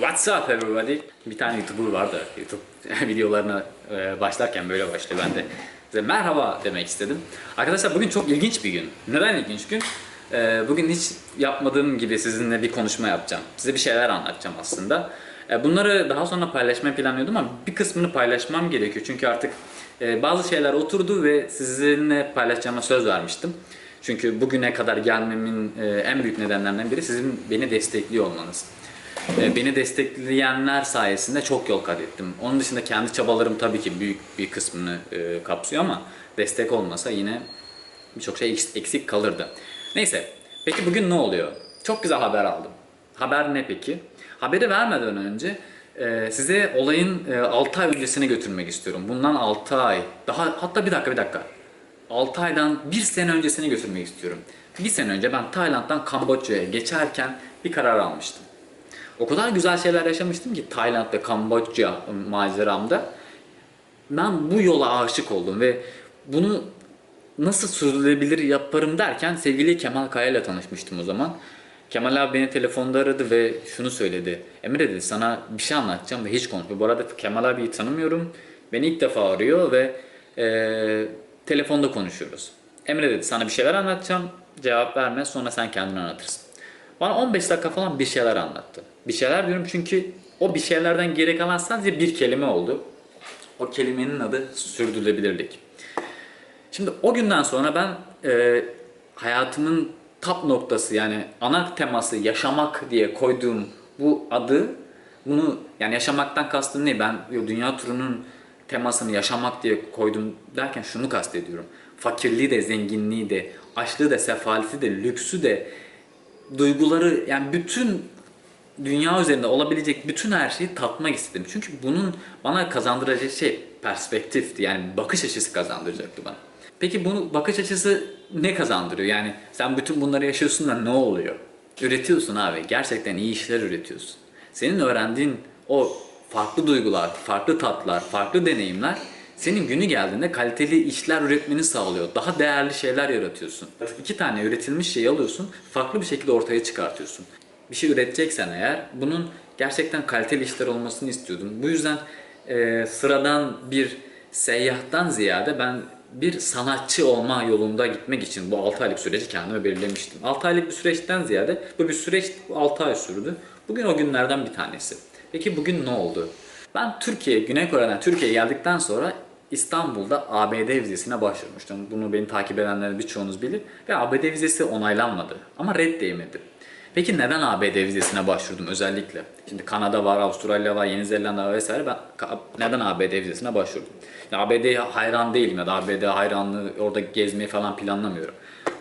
What's up everybody? Bir tane YouTuber vardı. YouTube videolarına e, başlarken böyle başlıyor. Ben de size merhaba demek istedim. Arkadaşlar bugün çok ilginç bir gün. Neden ilginç gün? E, Bugün hiç yapmadığım gibi sizinle bir konuşma yapacağım. Size bir şeyler anlatacağım aslında. E, Bunları daha sonra paylaşmayı planlıyordum ama bir kısmını paylaşmam gerekiyor. Çünkü artık bazı şeyler oturdu ve sizinle paylaşacağıma söz vermiştim. Çünkü bugüne kadar gelmemin en büyük nedenlerinden biri sizin beni destekliyor olmanız. E, Beni destekleyenler sayesinde çok yol kat ettim. Onun dışında kendi çabalarım tabii ki büyük bir kısmını e, kapsıyor ama destek olmasa yine birçok şey eks- eksik kalırdı. Neyse, peki bugün ne oluyor? Çok güzel haber aldım. Haber ne peki? Haberi vermeden önce e, size olayın 6 ay öncesine götürmek istiyorum. Bundan 6 ay, daha hatta bir dakika bir dakika. 6 aydan 1 sene öncesine götürmek istiyorum. Bir sene önce ben Tayland'dan Kamboçya'ya geçerken bir karar almıştım. O kadar güzel şeyler yaşamıştım ki Tayland ve Kamboçya maceramda. Ben bu yola aşık oldum ve bunu nasıl sürdürülebilir yaparım derken sevgili Kemal Kaya ile tanışmıştım o zaman. Kemal abi beni telefonda aradı ve şunu söyledi. Emre dedi sana bir şey anlatacağım ve hiç konuşmuyor. Bu arada Kemal abiyi tanımıyorum. Beni ilk defa arıyor ve eee, telefonda konuşuyoruz. Emre dedi sana bir şeyler anlatacağım. Cevap verme sonra sen kendin anlatırsın. Bana 15 dakika falan bir şeyler anlattı. Bir şeyler diyorum çünkü o bir şeylerden geri kalan sadece bir kelime oldu. O kelimenin adı sürdürülebilirlik. Şimdi o günden sonra ben e, hayatımın tap noktası yani ana teması yaşamak diye koyduğum bu adı bunu yani yaşamaktan kastım ne? Ben dünya turunun temasını yaşamak diye koydum derken şunu kastediyorum. Fakirliği de, zenginliği de, açlığı da, sefaleti de, lüksü de, duyguları yani bütün dünya üzerinde olabilecek bütün her şeyi tatmak istedim. Çünkü bunun bana kazandıracağı şey perspektifti. Yani bakış açısı kazandıracaktı bana. Peki bunu bakış açısı ne kazandırıyor? Yani sen bütün bunları yaşıyorsun da ne oluyor? Üretiyorsun abi. Gerçekten iyi işler üretiyorsun. Senin öğrendiğin o farklı duygular, farklı tatlar, farklı deneyimler senin günü geldiğinde kaliteli işler üretmeni sağlıyor. Daha değerli şeyler yaratıyorsun. İki tane üretilmiş şeyi alıyorsun, farklı bir şekilde ortaya çıkartıyorsun. Bir şey üreteceksen eğer bunun gerçekten kaliteli işler olmasını istiyordum. Bu yüzden e, sıradan bir seyyahtan ziyade ben bir sanatçı olma yolunda gitmek için bu 6 aylık süreci kendime belirlemiştim. 6 aylık bir süreçten ziyade bu bir süreç 6 ay sürdü. Bugün o günlerden bir tanesi. Peki bugün ne oldu? Ben Türkiye, Güney Kore'den Türkiye'ye geldikten sonra İstanbul'da ABD vizesine başvurmuştum. Bunu beni takip edenlerin birçoğunuz bilir. Ve ABD vizesi onaylanmadı. Ama red değmedi. Peki neden ABD vizesine başvurdum özellikle? Şimdi Kanada var, Avustralya var, Yeni Zelanda var vesaire. Ben neden ABD vizesine başvurdum? Ya ABD'ye hayran değilim ya da ABD hayranlığı orada gezmeyi falan planlamıyorum.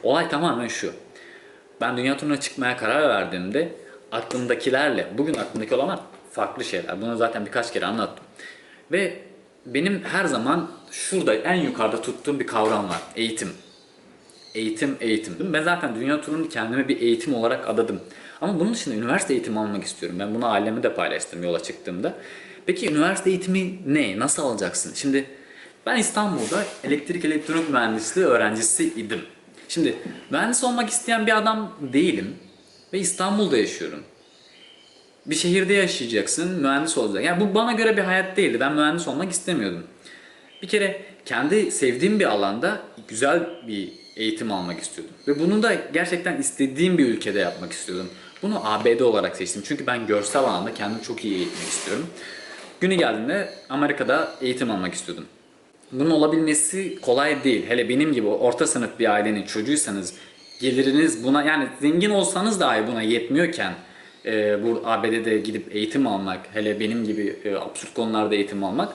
Olay tamamen şu. Ben dünya turuna çıkmaya karar verdiğimde aklımdakilerle, bugün aklımdaki olanlar farklı şeyler. Bunu zaten birkaç kere anlattım. Ve benim her zaman şurada en yukarıda tuttuğum bir kavram var. Eğitim. Eğitim, eğitim. Ben zaten dünya turunu kendime bir eğitim olarak adadım. Ama bunun dışında üniversite eğitimi almak istiyorum. Ben bunu aileme de paylaştım yola çıktığımda. Peki üniversite eğitimi ne? Nasıl alacaksın? Şimdi ben İstanbul'da elektrik elektronik mühendisliği öğrencisi idim. Şimdi mühendis olmak isteyen bir adam değilim ve İstanbul'da yaşıyorum. Bir şehirde yaşayacaksın, mühendis olacaksın. Yani bu bana göre bir hayat değildi. Ben mühendis olmak istemiyordum. Bir kere kendi sevdiğim bir alanda güzel bir eğitim almak istiyordum. Ve bunu da gerçekten istediğim bir ülkede yapmak istiyordum. Bunu ABD olarak seçtim. Çünkü ben görsel alanda kendimi çok iyi eğitmek istiyorum. Günü geldiğinde Amerika'da eğitim almak istiyordum. Bunun olabilmesi kolay değil. Hele benim gibi orta sınıf bir ailenin çocuğuysanız geliriniz buna yani zengin olsanız dahi buna yetmiyorken e, bu ABD'de gidip eğitim almak hele benim gibi e, absürt konularda eğitim almak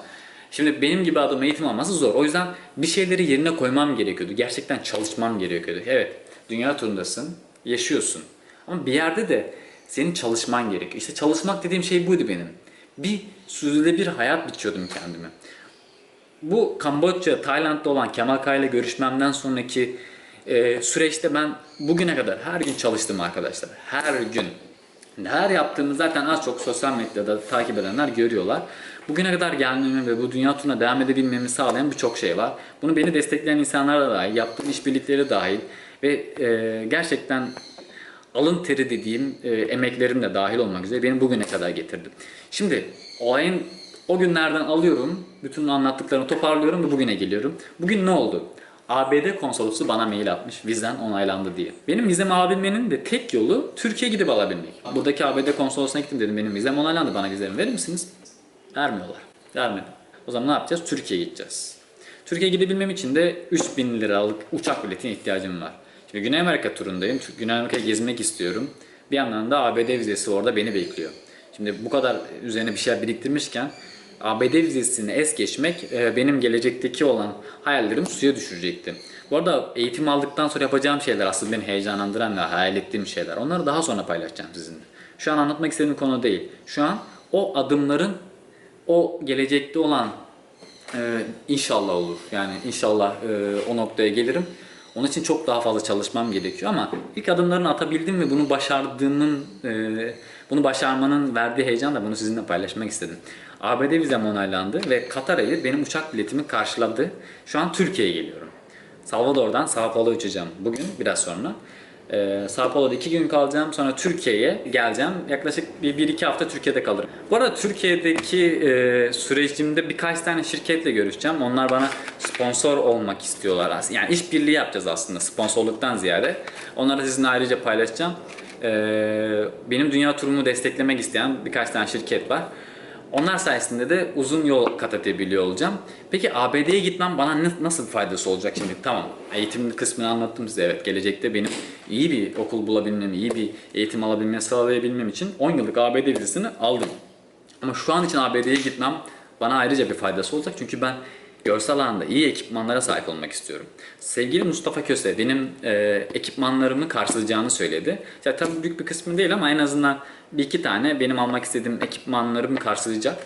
Şimdi benim gibi adam eğitim alması zor. O yüzden bir şeyleri yerine koymam gerekiyordu. Gerçekten çalışmam gerekiyordu. Evet, dünya turundasın, yaşıyorsun. Ama bir yerde de senin çalışman gerekiyor. İşte çalışmak dediğim şey buydu benim. Bir sürdürülebilir hayat biçiyordum kendime. Bu Kamboçya, Tayland'da olan Kemal Kaya ile görüşmemden sonraki e, süreçte ben bugüne kadar her gün çalıştım arkadaşlar. Her gün. Her yaptığımı zaten az çok sosyal medyada takip edenler görüyorlar. Bugüne kadar gelmemi ve bu dünya turuna devam edebilmemi sağlayan birçok şey var. Bunu beni destekleyen insanlar da dahil, yaptığım işbirlikleri dahil ve e, gerçekten alın teri dediğim e, emeklerim de dahil olmak üzere beni bugüne kadar getirdi. Şimdi olayın o günlerden alıyorum, bütün anlattıklarımı toparlıyorum ve bugüne geliyorum. Bugün ne oldu? ABD konsolosu bana mail atmış vizen onaylandı diye. Benim vizemi alabilmenin de tek yolu Türkiye'ye gidip alabilmek. Buradaki ABD konsolosuna gittim dedim benim vizem onaylandı bana vizemi verir misiniz? Vermiyorlar. Vermedi. O zaman ne yapacağız? Türkiye'ye gideceğiz. Türkiye'ye gidebilmem için de 3000 liralık uçak biletine ihtiyacım var. Şimdi Güney Amerika turundayım. Çünkü Güney Amerika'ya gezmek istiyorum. Bir yandan da ABD vizesi orada beni bekliyor. Şimdi bu kadar üzerine bir şeyler biriktirmişken ABD vizesini es geçmek e, benim gelecekteki olan hayallerim suya düşürecekti. Bu arada eğitim aldıktan sonra yapacağım şeyler aslında beni heyecanlandıran ve hayal ettiğim şeyler. Onları daha sonra paylaşacağım sizinle. Şu an anlatmak istediğim konu değil. Şu an o adımların o gelecekte olan ee, inşallah olur. Yani inşallah e, o noktaya gelirim. Onun için çok daha fazla çalışmam gerekiyor ama ilk adımlarını atabildim ve bunu başardığımın, e, bunu başarmanın verdiği heyecan da bunu sizinle paylaşmak istedim. ABD vizem onaylandı ve Katar Air benim uçak biletimi karşıladı. Şu an Türkiye'ye geliyorum. Salvador'dan Sao Paulo uçacağım bugün biraz sonra. Ee, Sao Paulo'da iki gün kalacağım. Sonra Türkiye'ye geleceğim. Yaklaşık bir, bir iki hafta Türkiye'de kalırım. Bu arada Türkiye'deki e, sürecimde birkaç tane şirketle görüşeceğim. Onlar bana sponsor olmak istiyorlar aslında. Yani işbirliği yapacağız aslında sponsorluktan ziyade. Onları sizinle ayrıca paylaşacağım. Ee, benim dünya turumu desteklemek isteyen birkaç tane şirket var. Onlar sayesinde de uzun yol kat edebiliyor olacağım. Peki ABD'ye gitmem bana nasıl bir faydası olacak şimdi? Tamam eğitim kısmını anlattım size evet. Gelecekte benim iyi bir okul bulabilmem, iyi bir eğitim alabilmemi sağlayabilmem için 10 yıllık ABD vizesini aldım. Ama şu an için ABD'ye gitmem bana ayrıca bir faydası olacak. Çünkü ben görsel alanda iyi ekipmanlara sahip olmak istiyorum. Sevgili Mustafa Köse benim e, ekipmanlarımı karşılayacağını söyledi. Ya tabii büyük bir kısmı değil ama en azından bir iki tane benim almak istediğim ekipmanlarımı karşılayacak.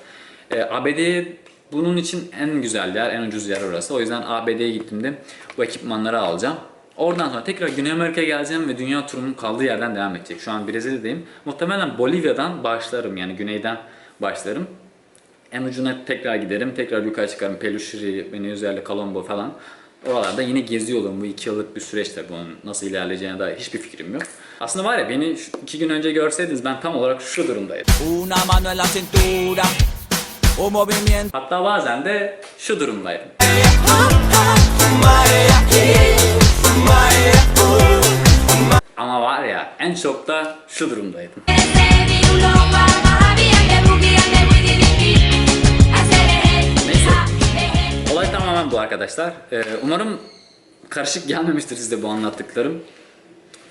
E, ABD'ye bunun için en güzel yer, en ucuz yer orası. O yüzden ABD'ye gittiğimde bu ekipmanları alacağım. Oradan sonra tekrar Güney Amerika'ya geleceğim ve dünya turumum kaldığı yerden devam edecek. Şu an Brezilya'dayım. Muhtemelen Bolivya'dan başlarım yani güneyden başlarım. En ucuna tekrar giderim. Tekrar yukarı çıkarım. Peluşiri, Venezuela, Colombo falan. Oralarda yine geziyor olurum. Bu iki yıllık bir süreçte bunun nasıl ilerleyeceğine dair hiçbir fikrim yok. Aslında var ya beni iki gün önce görseydiniz ben tam olarak şu durumdaydım. Una mano en la cintura, un movimiento. Hatta bazen de şu durumdaydım. Ama var ya en çok da şu durumdaydım. Arkadaşlar. Ee, umarım karışık gelmemiştir size bu anlattıklarım.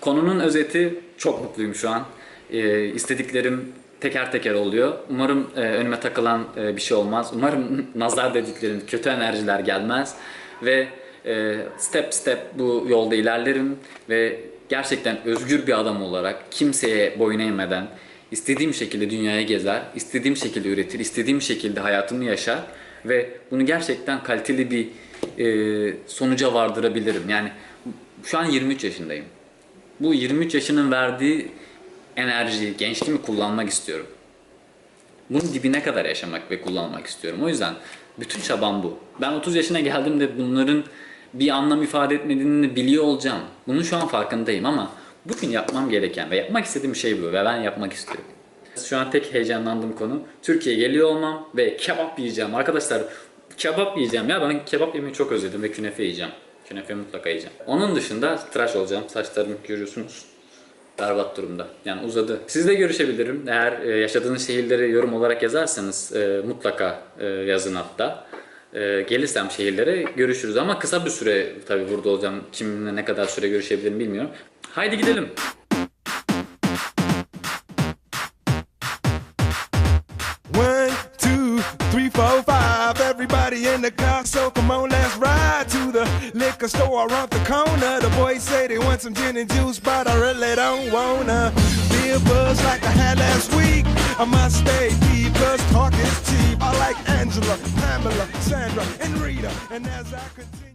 Konunun özeti çok mutluyum şu an. Ee, istediklerim teker teker oluyor. Umarım e, önüme takılan e, bir şey olmaz. Umarım nazar dediklerim, kötü enerjiler gelmez. Ve e, step step bu yolda ilerlerim. Ve gerçekten özgür bir adam olarak kimseye boyun eğmeden istediğim şekilde dünyaya gezer, istediğim şekilde üretir, istediğim şekilde hayatımı yaşar ve bunu gerçekten kaliteli bir e, sonuca vardırabilirim. Yani şu an 23 yaşındayım. Bu 23 yaşının verdiği enerjiyi, gençliğimi kullanmak istiyorum. Bunun dibine kadar yaşamak ve kullanmak istiyorum. O yüzden bütün çabam bu. Ben 30 yaşına geldiğimde bunların bir anlam ifade etmediğini biliyor olacağım. Bunun şu an farkındayım ama bugün yapmam gereken ve yapmak istediğim şey bu ve ben yapmak istiyorum. Şu an tek heyecanlandığım konu Türkiye'ye geliyor olmam ve kebap yiyeceğim. Arkadaşlar kebap yiyeceğim ya ben kebap yemeyi çok özledim ve künefe yiyeceğim. Künefe mutlaka yiyeceğim. Onun dışında tıraş olacağım. Saçlarımı görüyorsunuz berbat durumda. Yani uzadı. Sizle görüşebilirim. Eğer e, yaşadığınız şehirleri yorum olarak yazarsanız e, mutlaka e, yazın hatta. E, gelirsem şehirlere görüşürüz ama kısa bir süre tabii burada olacağım. Kiminle ne kadar süre görüşebilirim bilmiyorum. Haydi gidelim. Everybody in the car, so come on, let's ride to the liquor store around the corner. The boys say they want some gin and juice, but I really don't wanna. Be a buzz like I had last week. I must stay deep, cause talk is cheap. I like Angela, Pamela, Sandra, and Rita. And as I continue.